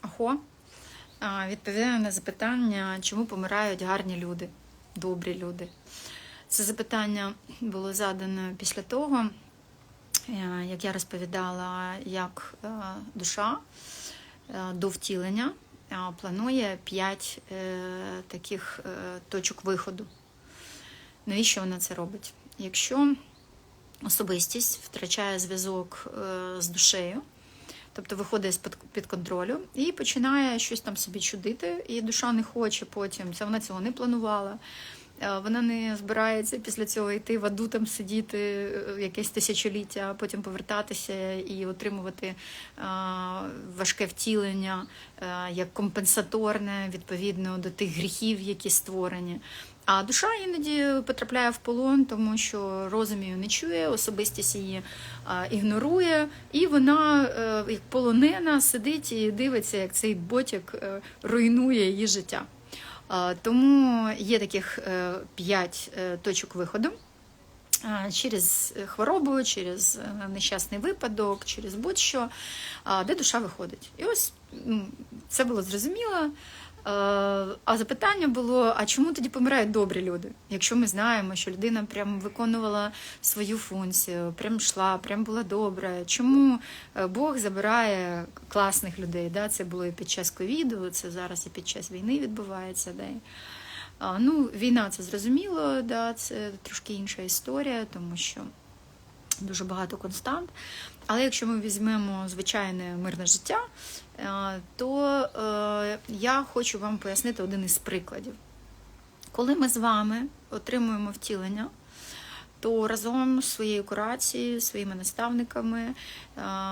Ахо відповідає на запитання, чому помирають гарні люди, добрі люди. Це запитання було задане після того, е, як я розповідала, як е, душа е, до втілення планує 5 таких точок виходу. Навіщо вона це робить? Якщо особистість втрачає зв'язок з душею, тобто виходить з під контролю і починає щось там собі чудити, і душа не хоче потім. Це вона цього не планувала. Е, Вона не збирається після цього йти в аду там сидіти е, якесь тисячоліття, а потім повертатися і отримувати е, важке втілення як компенсаторне відповідно до тих гріхів, які створені. А душа іноді потрапляє в полон, тому що розум її не чує, особистість її ігнорує, і вона, як полонена, сидить і дивиться, як цей ботик е, руйнує її життя. Тому є таких е, п'ять е, точок виходу. Через хворобу, через е, нещасний випадок, через будь-що, де душа виходить. І ось це було зрозуміло. Е, А запитання було: а чому тоді помирають добрі люди? Якщо ми знаємо, що людина прям виконувала свою функцію, прям йшла, прям була добра. Чому е, Бог забирає класних людей? Да? Це було і під час ковіду, це зараз і під час війни відбувається. Да? Ну, війна це зрозуміло, да, це трошки інша історія, тому що дуже багато констант. Але якщо ми візьмемо звичайне мирне життя, е, то е, я хочу вам пояснити один із прикладів. Коли ми з вами отримуємо втілення, то разом з своєю курацією, своїми наставниками е,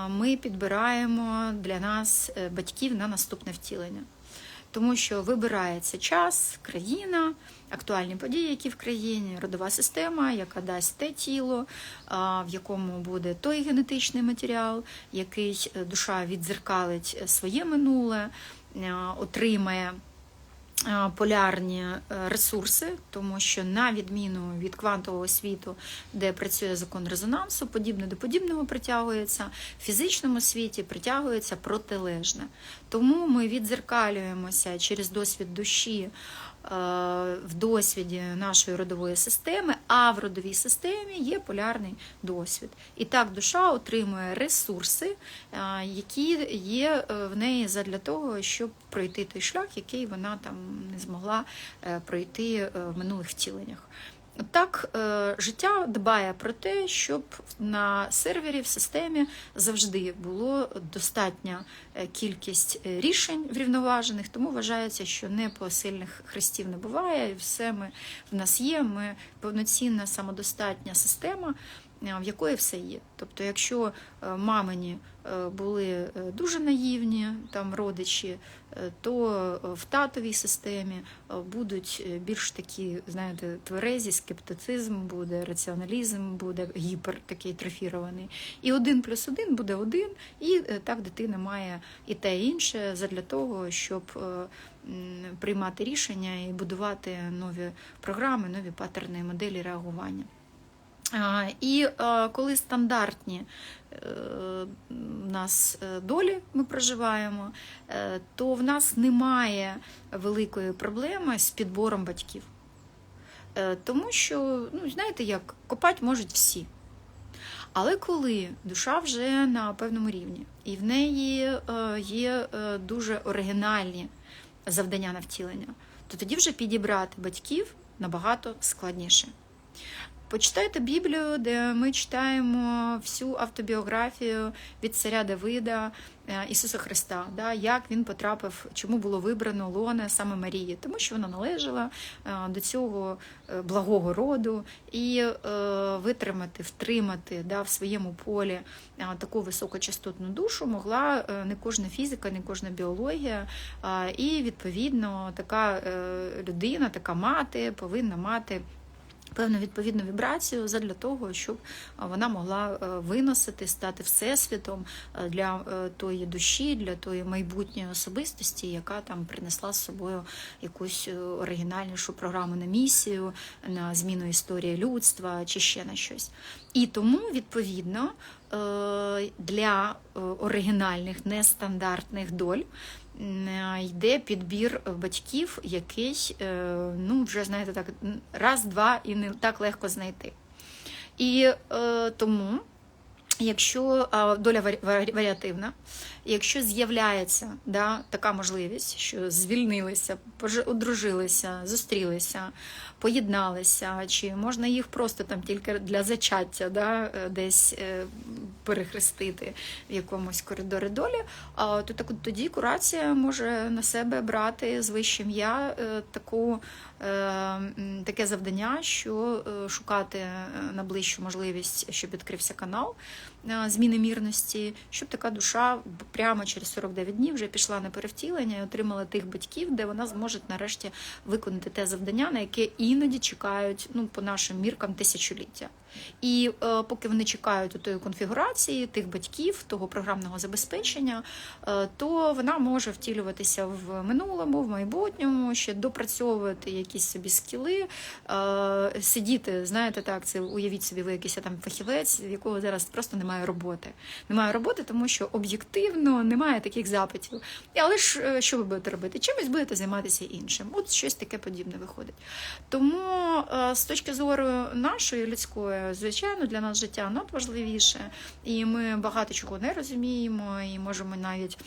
ми підбираємо для нас батьків на наступне втілення. Тому що вибирається час, країна, актуальні події, які в країні, родова система, яка дасть те тіло, в якому буде той генетичний матеріал, який е, душа віддзеркалить е, своє минуле, е, отримає полярні е, ресурси, тому що на відміну від квантового світу, де працює закон резонансу, подібне до подібного притягується, в фізичному світі притягується протилежне. Тому ми відзеркалюємося через досвід душі е, в досвіді нашої родової системи, а в родовій системі є полярний досвід. І так душа отримує ресурси, е, які є е, в неї задля того, щоб пройти той шлях, який вона там не змогла е, пройти е, в минулих втіленнях. Так, е, життя дбає про те, щоб на сервері в системі завжди було достатня е, кількість е, рішень врівноважених, тому вважається, що не посильних хрестів не буває, і все ми в нас є. Ми повноцінна самодостатня система, в якої все є. Тобто, якщо е, мамині е, були е, дуже наївні там родичі, е, то е, в татовій системі е, будуть е, більш такі, знаєте, тверезі, скептицизм буде, раціоналізм буде гіпер такий трофірований. І один плюс один буде один, і е, так дитина має і те і інше задля того, щоб е, приймати рішення і будувати нові програми, нові паттерни, моделі реагування. І е, коли стандартні е, в нас е, долі ми проживаємо, е, то в нас немає великої проблеми з підбором батьків. Е, Тому що, ну, знаєте, як копати можуть всі. Але коли душа вже на певному рівні, і в неї е, є е, дуже оригінальні завдання на втілення, то тоді вже підібрати батьків набагато складніше. Почитайте Біблію, де ми читаємо всю автобіографію від царя Давида е, Ісуса Христа, да, як він потрапив, чому було вибрано лоне саме Марії, тому що вона належала е, до цього е, благого роду і витримати, втримати да, в своєму полі таку високочастотну душу могла не кожна фізика, не кожна біологія. І відповідно така людина, така мати повинна мати певну відповідну вібрацію задля того, щоб вона могла е, виносити, стати всесвітом е, для е, тої душі, для тої майбутньої особистості, яка там принесла з собою якусь е, оригінальнішу програму на місію, на зміну історії людства чи ще на щось. І тому, відповідно, е, для е, оригінальних нестандартних доль е, йде підбір батьків, який, е, ну, вже знаєте, так, раз, два і не так легко знайти. І е, тому, якщо доля варі- варі- варіативна, якщо з'являється да, така можливість, що звільнилися, одружилися, зустрілися, поєдналися, чи можна їх просто там тільки для зачаття да, е, десь е, перехрестити в якомусь коридорі долі, то так тоді курація може на себе брати з вищим я е, таку, таке завдання, що шукати е, найближчу можливість, щоб відкрився канал зміни мірності, щоб така душа прямо через 49 днів вже пішла на перевтілення і отримала тих батьків, де вона зможе нарешті виконати те завдання, на яке іноді чекають ну, по нашим міркам тисячоліття. І е, поки вони чекають у тої конфігурації, тих батьків, того програмного забезпечення, е, то вона може втілюватися в минулому, в майбутньому, ще допрацьовувати якісь собі скіли, е, сидіти, знаєте, так, це уявіть собі, ви якийсь там фахівець, в якого зараз просто немає роботи. Немає роботи, тому що об'єктивно немає таких запитів. Але ж е, що ви будете робити? Чимось будете займатися іншим. От щось таке подібне виходить. Тому е, з точки зору нашої людської, звичайно, для нас життя надважливіше, і ми багато чого не розуміємо, і можемо навіть.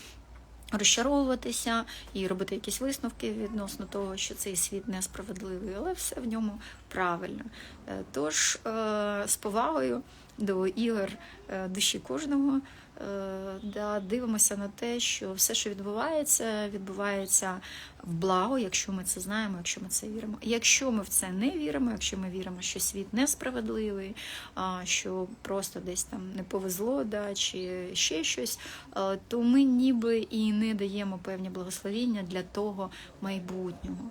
Розчаровуватися і робити якісь висновки відносно того, що цей світ несправедливий, але все в ньому правильно. Е, Тож е, з повагою до ігор е, душі кожного да, дивимося на те, що все, що відбувається, відбувається в благо, якщо ми це знаємо, якщо ми це віримо. Якщо ми в це не віримо, якщо ми віримо, що світ несправедливий, що просто десь там не повезло, да, чи ще щось, е, то ми ніби і не даємо певні благословіння для того майбутнього.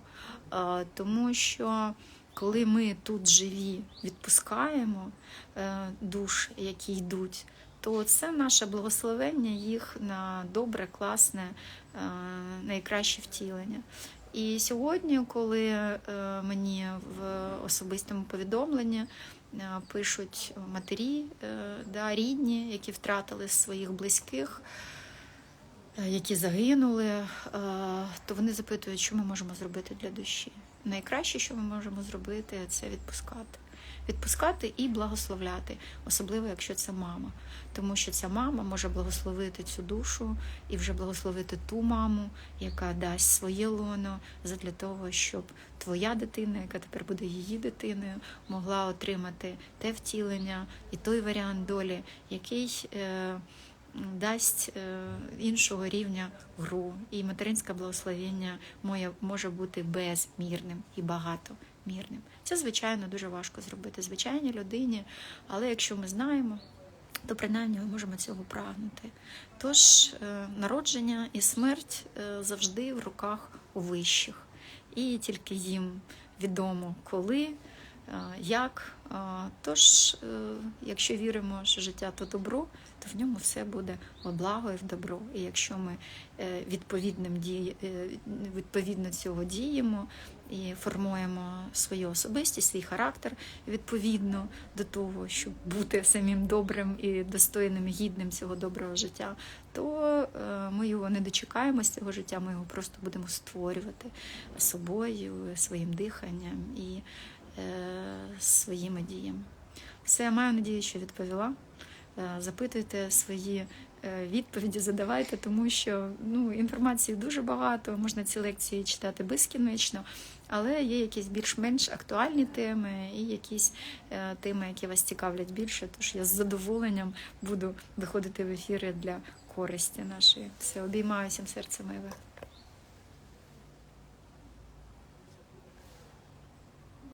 Е, Тому що коли ми тут живі відпускаємо е, душ, які йдуть, то це наше благословення їх на добре, класне, е, найкраще втілення. І сьогодні, коли е, мені в особистому повідомленні е, пишуть матері, да, рідні, які втратили своїх близьких, які загинули, то вони запитують, що ми можемо зробити для душі. Найкраще, що ми можемо зробити, це відпускати. Відпускати і благословляти, особливо якщо це мама. Тому що ця мама може благословити цю душу і вже благословити ту маму, яка дасть своє лоно для того, щоб твоя дитина, яка тепер буде її дитиною, могла отримати те втілення і той варіант долі, який. Е, дасть е, іншого рівня гру, і материнське благословення може бути безмірним і багатомірним. Це, звичайно, дуже важко зробити звичайній людині, але якщо ми знаємо, то принаймні ми можемо цього прагнути. Тож е, народження і смерть е, завжди в руках у вищих, і тільки їм відомо коли. Як тож, е, якщо віримо, що життя то добро, то в ньому все буде в благо і в добро. І якщо ми е, відповідним е, відповідно цього діємо і формуємо свою особистість, свій характер відповідно до того, щоб бути самим добрим і достойним, гідним цього доброго життя, то ми його не дочекаємось цього життя, ми його просто будемо створювати собою, своїм диханням і своїми діями. Все, маю надію, що відповіла. Е, Запитуйте свої е, відповіді, задавайте, тому що ну, інформації дуже багато, можна ці лекції читати безкінечно, але є якісь більш-менш актуальні теми і якісь е, теми, які вас цікавлять більше. Тож я з задоволенням буду виходити в ефіри для користі нашої. Все, обіймаю всім серцем.